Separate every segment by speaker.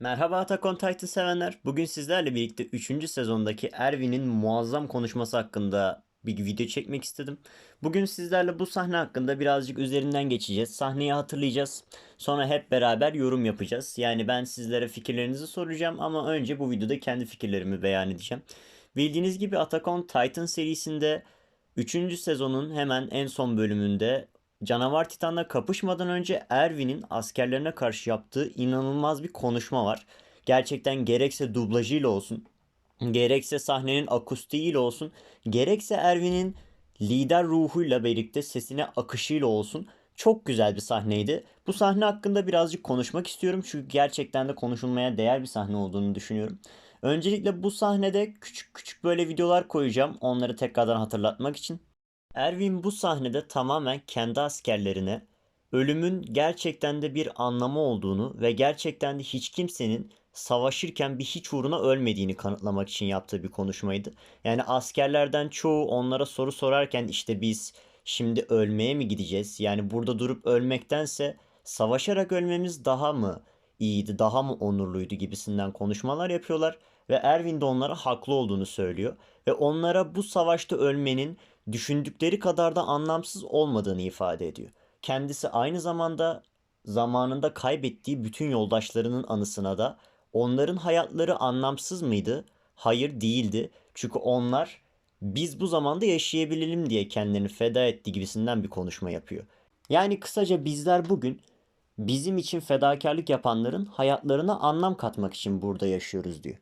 Speaker 1: Merhaba Attack on Titan sevenler. Bugün sizlerle birlikte 3. sezondaki Erwin'in muazzam konuşması hakkında bir video çekmek istedim. Bugün sizlerle bu sahne hakkında birazcık üzerinden geçeceğiz. Sahneyi hatırlayacağız. Sonra hep beraber yorum yapacağız. Yani ben sizlere fikirlerinizi soracağım ama önce bu videoda kendi fikirlerimi beyan edeceğim. Bildiğiniz gibi Attack on Titan serisinde 3. sezonun hemen en son bölümünde Canavar Titan'la kapışmadan önce Erwin'in askerlerine karşı yaptığı inanılmaz bir konuşma var. Gerçekten gerekse dublajıyla olsun, gerekse sahnenin akustiğiyle olsun, gerekse Erwin'in lider ruhuyla birlikte sesine akışıyla olsun çok güzel bir sahneydi. Bu sahne hakkında birazcık konuşmak istiyorum çünkü gerçekten de konuşulmaya değer bir sahne olduğunu düşünüyorum. Öncelikle bu sahnede küçük küçük böyle videolar koyacağım onları tekrardan hatırlatmak için. Erwin bu sahnede tamamen kendi askerlerine ölümün gerçekten de bir anlamı olduğunu ve gerçekten de hiç kimsenin savaşırken bir hiç uğruna ölmediğini kanıtlamak için yaptığı bir konuşmaydı. Yani askerlerden çoğu onlara soru sorarken işte biz şimdi ölmeye mi gideceğiz? Yani burada durup ölmektense savaşarak ölmemiz daha mı iyiydi, daha mı onurluydu gibisinden konuşmalar yapıyorlar ve Erwin de onlara haklı olduğunu söylüyor ve onlara bu savaşta ölmenin düşündükleri kadar da anlamsız olmadığını ifade ediyor. Kendisi aynı zamanda zamanında kaybettiği bütün yoldaşlarının anısına da onların hayatları anlamsız mıydı? Hayır değildi. Çünkü onlar biz bu zamanda yaşayabilelim diye kendilerini feda etti gibisinden bir konuşma yapıyor. Yani kısaca bizler bugün bizim için fedakarlık yapanların hayatlarına anlam katmak için burada yaşıyoruz diyor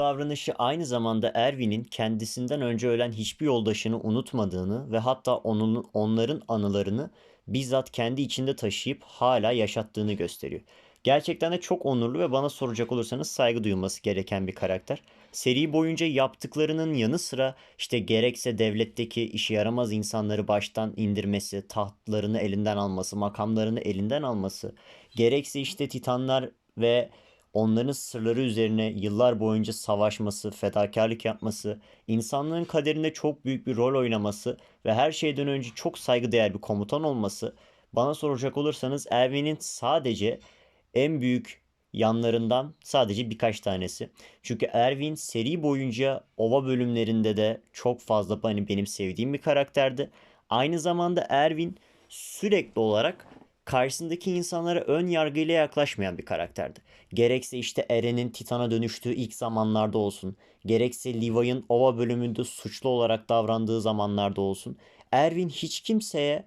Speaker 1: davranışı aynı zamanda Erwin'in kendisinden önce ölen hiçbir yoldaşını unutmadığını ve hatta onun, onların anılarını bizzat kendi içinde taşıyıp hala yaşattığını gösteriyor. Gerçekten de çok onurlu ve bana soracak olursanız saygı duyulması gereken bir karakter. Seri boyunca yaptıklarının yanı sıra işte gerekse devletteki işe yaramaz insanları baştan indirmesi, tahtlarını elinden alması, makamlarını elinden alması, gerekse işte titanlar ve onların sırları üzerine yıllar boyunca savaşması, fedakarlık yapması, insanlığın kaderinde çok büyük bir rol oynaması ve her şeyden önce çok saygıdeğer bir komutan olması bana soracak olursanız Erwin'in sadece en büyük yanlarından sadece birkaç tanesi. Çünkü Erwin seri boyunca ova bölümlerinde de çok fazla hani benim sevdiğim bir karakterdi. Aynı zamanda Erwin sürekli olarak karşısındaki insanlara ön yargıyla yaklaşmayan bir karakterdi. Gerekse işte Eren'in Titan'a dönüştüğü ilk zamanlarda olsun, gerekse Levi'ın Ova bölümünde suçlu olarak davrandığı zamanlarda olsun, Erwin hiç kimseye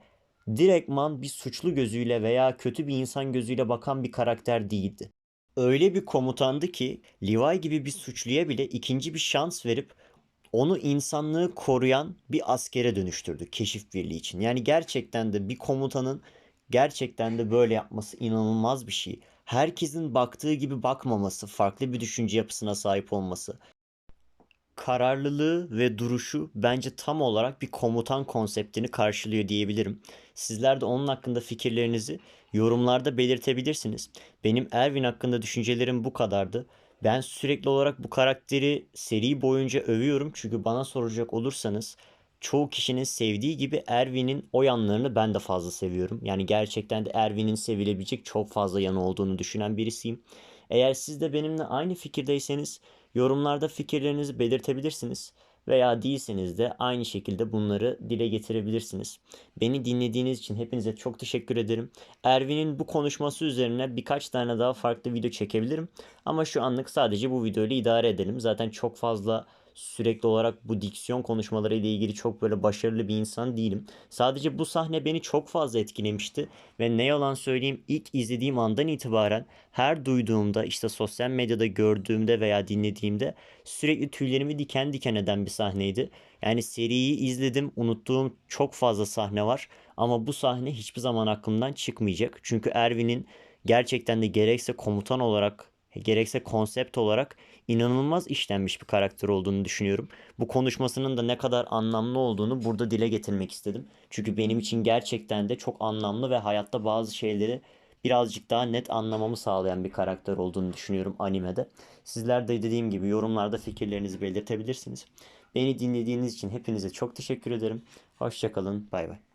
Speaker 1: direktman bir suçlu gözüyle veya kötü bir insan gözüyle bakan bir karakter değildi. Öyle bir komutandı ki Levi gibi bir suçluya bile ikinci bir şans verip onu insanlığı koruyan bir askere dönüştürdü keşif birliği için. Yani gerçekten de bir komutanın gerçekten de böyle yapması inanılmaz bir şey. Herkesin baktığı gibi bakmaması, farklı bir düşünce yapısına sahip olması. Kararlılığı ve duruşu bence tam olarak bir komutan konseptini karşılıyor diyebilirim. Sizler de onun hakkında fikirlerinizi yorumlarda belirtebilirsiniz. Benim Erwin hakkında düşüncelerim bu kadardı. Ben sürekli olarak bu karakteri seri boyunca övüyorum çünkü bana soracak olursanız çoğu kişinin sevdiği gibi Erwin'in o yanlarını ben de fazla seviyorum. Yani gerçekten de Erwin'in sevilebilecek çok fazla yanı olduğunu düşünen birisiyim. Eğer siz de benimle aynı fikirdeyseniz yorumlarda fikirlerinizi belirtebilirsiniz veya değilseniz de aynı şekilde bunları dile getirebilirsiniz. Beni dinlediğiniz için hepinize çok teşekkür ederim. Ervin'in bu konuşması üzerine birkaç tane daha farklı video çekebilirim. Ama şu anlık sadece bu videoyla idare edelim. Zaten çok fazla sürekli olarak bu diksiyon konuşmaları ile ilgili çok böyle başarılı bir insan değilim. Sadece bu sahne beni çok fazla etkilemişti ve ne yalan söyleyeyim ilk izlediğim andan itibaren her duyduğumda işte sosyal medyada gördüğümde veya dinlediğimde sürekli tüylerimi diken diken eden bir sahneydi. Yani seriyi izledim unuttuğum çok fazla sahne var ama bu sahne hiçbir zaman aklımdan çıkmayacak. Çünkü Erwin'in gerçekten de gerekse komutan olarak gerekse konsept olarak inanılmaz işlenmiş bir karakter olduğunu düşünüyorum. Bu konuşmasının da ne kadar anlamlı olduğunu burada dile getirmek istedim. Çünkü benim için gerçekten de çok anlamlı ve hayatta bazı şeyleri birazcık daha net anlamamı sağlayan bir karakter olduğunu düşünüyorum animede. Sizler de dediğim gibi yorumlarda fikirlerinizi belirtebilirsiniz. Beni dinlediğiniz için hepinize çok teşekkür ederim. Hoşçakalın. Bay bay.